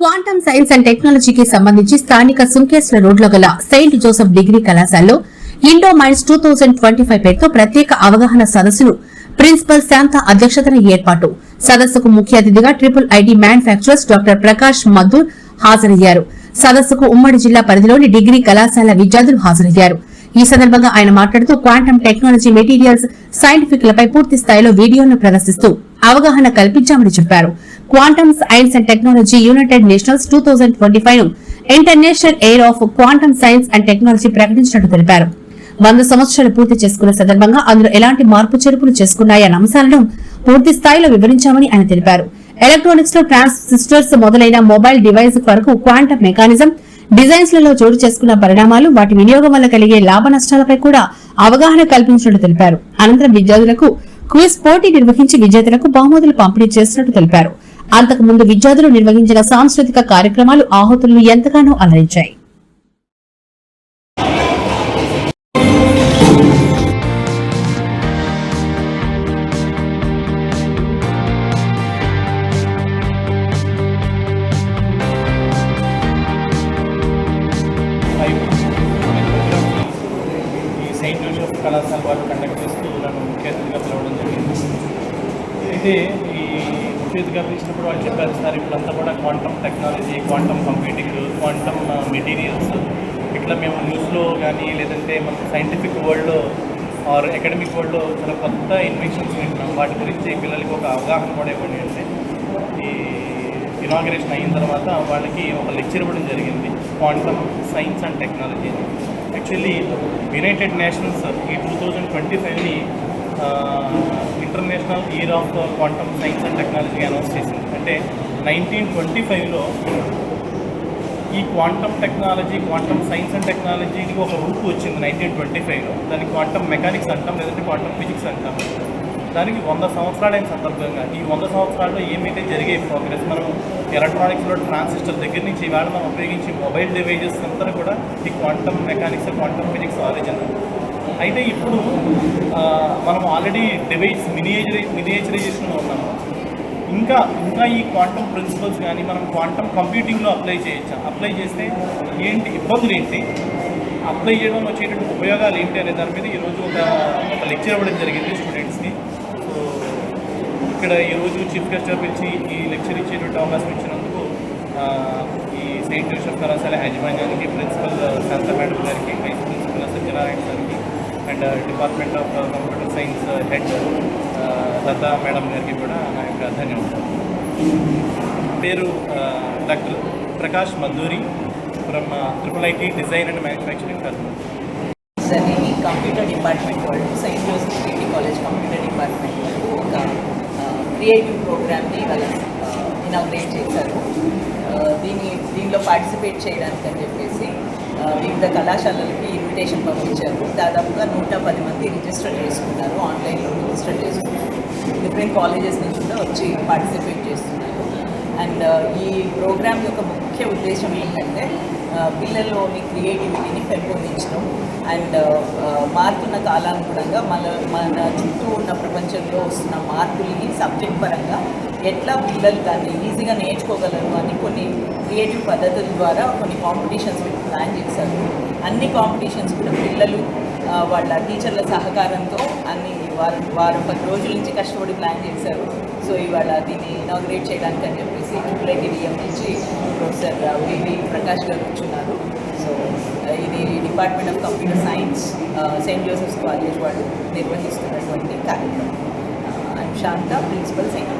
Quantum science and టెక్నాలజీకి సంబంధించి స్థానిక సుంకేశ్వర రోడ్లో గల సెయింట్ జోసెఫ్ డిగ్రీ కళాశాలలో Indo minds two thousand twenty five పేరుతో ప్రత్యేక అవగాహన సదస్సును ప్రిన్సిపల్ శాంత అధ్యక్షతన ఏర్పాటు. సదస్సుకు ముఖ్య అతిథిగా triple IT manufacturers doctor Prakash Madhur హాజరయ్యారు. సదస్సుకు ఉమ్మడి జిల్లా పరిధిలోని డిగ్రీ కళాశాల విద్యార్థులు హాజరయ్యారు. ఈ సందర్భంగా ఆయన మాట్లాడుతూ క్వాంటమ్ టెక్నాలజీ మెటీరియల్స్ సైంటిఫిక్ లపై పూర్తి స్థాయిలో వీడియోను ప్రదర్శిస్తూ అవగాహన కల్పించామని చెప్పారు. Quantum science and technology united nations two thousand twenty ఫైవ్ను international year of quantum science and technology ప్రకటించినట్టు తెలిపారు. వంద సంవత్సరాలు పూర్తి చేసుకున్న సందర్భంగా అందులో ఎలాంటి మార్పు చేర్పులు చేసుకున్నాయన్న అంశాలను పూర్తి స్థాయిలో వివరించామని ఆయన తెలిపారు. ఎలక్ట్రానిక్స్లో ట్రాన్సిస్టర్స్ మొదలైన మొబైల్ డివైస్ వరకు క్వాంటమ్ మెకానిజం డిజైన్స్లలో చోటు చేసుకున్న పరిణామాలు వాటి వినియోగం వల్ల కలిగే లాభ నష్టాలపై కూడా అవగాహన కల్పించినట్టు తెలిపారు. అనంతరం విద్యార్థులకు క్విజ్ పోటీ నిర్వహించి విద్యార్థులకు బహుమతులు పంపిణీ చేసినట్టు తెలిపారు. అంతకుముందు విద్యార్థులు నిర్వహించిన సాంస్కృతిక కార్యక్రమాలు ఆహుతులను ఎంతగానో అలరించాయి. కళాశాల వాళ్ళు కండక్ట్ చేస్తూ నన్ను ముఖ్య అతిథిగా పిలవడం జరిగింది. అయితే ఈ ముఖ్య అతిథిగా పిలిచినప్పుడు వాళ్ళు చెప్పారు సార్ ఇప్పుడంతా కూడా quantum technology quantum computing quantum materials ఇట్లా మేము న్యూస్లో కానీ లేదంటే మన సైంటిఫిక్ వరల్డ్లో ఆర్ అకాడమిక్ వరల్డ్లో చాలా కొత్త ఇన్వెన్షన్స్ వింటున్నాం. వాటి గురించి పిల్లలకి ఒక అవగాహన కూడా ఇవ్వండి అంటే ఈ ఇనాగరేషన్ అయిన తర్వాత వాళ్ళకి ఒక లెక్చర్ ఇవ్వడం జరిగింది quantum science and technology actually united nations ఈ two thousand twenty ఫైవ్ని international year of quantum science and technology announce చేసింది. అంటే నైన్టీన్ ట్వంటీ ఫైవ్లో ఈ quantum technology quantum science and టెక్నాలజీకి ఒక రూపు వచ్చింది నైన్టీన్ ట్వంటీ ఫైవ్లో దాన్ని క్వాంటమ్ మెకానిక్స్ అంటాం లేదంటే క్వాంటమ్ ఫిజిక్స్ అంటాం. దానికి వంద సంవత్సరాలైన సందర్భంగా ఈ వంద సంవత్సరాల్లో ఏమైతే జరిగే ప్రోగ్రెస్ మనం ఎలక్ట్రానిక్స్లో ట్రాన్సిస్టర్ దగ్గర నుంచి ఇవాళ మనం ఉపయోగించే మొబైల్ డివైజెస్ అంతా కూడా ఈ quantum mechanics quantum physics origin అయితే ఇప్పుడు మనం ఆల్రెడీ డివైస్ మినియేచరై మినియేచరైజేషన్లో ఉన్నాము. ఇంకా ఇంకా ఈ క్వాంటమ్ ప్రిన్సిపల్స్ కానీ మనం క్వాంటమ్ కంప్యూటింగ్లో అప్లై చేయొచ్చా? అప్లై చేస్తే ఏంటి ఇబ్బందులు ఏంటి? అప్లై చేయడం వచ్చేటువంటి ఉపయోగాలు ఏంటి అనే దాని మీద ఈరోజు ఒక ఒక లెక్చర్ ఇవ్వడం జరిగింది స్టూడెంట్స్కి సో ఇక్కడ ఈరోజు చీఫ్ గెస్ట్గా పిలిచి ఈ లెక్చర్ ఇచ్చేటువంటి అవకాశం ఇచ్చినందుకు ఈ సెయింట్ జోసెఫ్ కళాశాల యాజమాన్యానికి ప్రిన్సిపల్ శాంత మేడం గారికి వైస్ ప్రిన్సిపల్ సత్యనారాయణ గారికి and department of computer science head Latha madam గారికి కూడా నా యొక్క ధన్యవాదాలు. పేరు doctor Prakash Madhuri from triple IT design and manufacturing Kurnool అని కంప్యూటర్ డిపార్ట్మెంట్ వాళ్ళు Saint Joseph degree college computer department వాళ్ళు ఒక క్రియేటివ్ ప్రోగ్రామ్ని వాళ్ళు ఇనాగ్రేట్ చేశారు. దీని దీన్ని దీనిలో పార్టిసిపేట్ చేయడానికి అని చెప్పేసి వివిధ కళాశాలలకి ఇన్విటేషన్ పంపించారు. దాదాపుగా నూట పది మంది రిజిస్టర్ చేసుకున్నారు ఆన్లైన్లో రిజిస్టర్ చేసుకున్నారు. డిఫరెంట్ కాలేజెస్ నుంచి కూడా వచ్చి పార్టిసిపేట్ చేస్తున్నారు. అండ్ uh, ఈ ప్రోగ్రామ్ యొక్క ముఖ్య ఉద్దేశం ఏంటంటే uh, పిల్లల్లోని క్రియేటివిటీని పెంపొందించడం అండ్ మారుతున్న కాలానుగుణంగా మన మన చుట్టూ ఉన్న ప్రపంచంలో వస్తున్న మార్పుల్ని సబ్జెక్ట్ పరంగా ఎట్లా పిల్లలు దాన్ని ఈజీగా నేర్చుకోగలరు అని కొన్ని క్రియేటివ్ పద్ధతుల ద్వారా కొన్ని కాంపిటీషన్స్ ప్లాన్ చేశారు. అన్ని కాంపిటీషన్స్ కూడా పిల్లలు వాళ్ళ టీచర్ల సహకారంతో అన్ని వారం వారం పది రోజుల నుంచి కష్టపడి ప్లాన్ చేశారు. సో ఇవాళ దీన్ని ఇనాగ్రేట్ చేయడానికి అని చెప్పేసి ట్రిపుల్ ఐటీడీఎం నుంచి professor V V Prakash garu కూర్చున్నారు. సో ఆ, ఇది department of computer science Saint Joseph's college వాళ్ళు నిర్వహిస్తున్నటువంటి కార్యక్రమం ఐఎమ్ శాంత ప్రిన్సిపల్ సెయింట్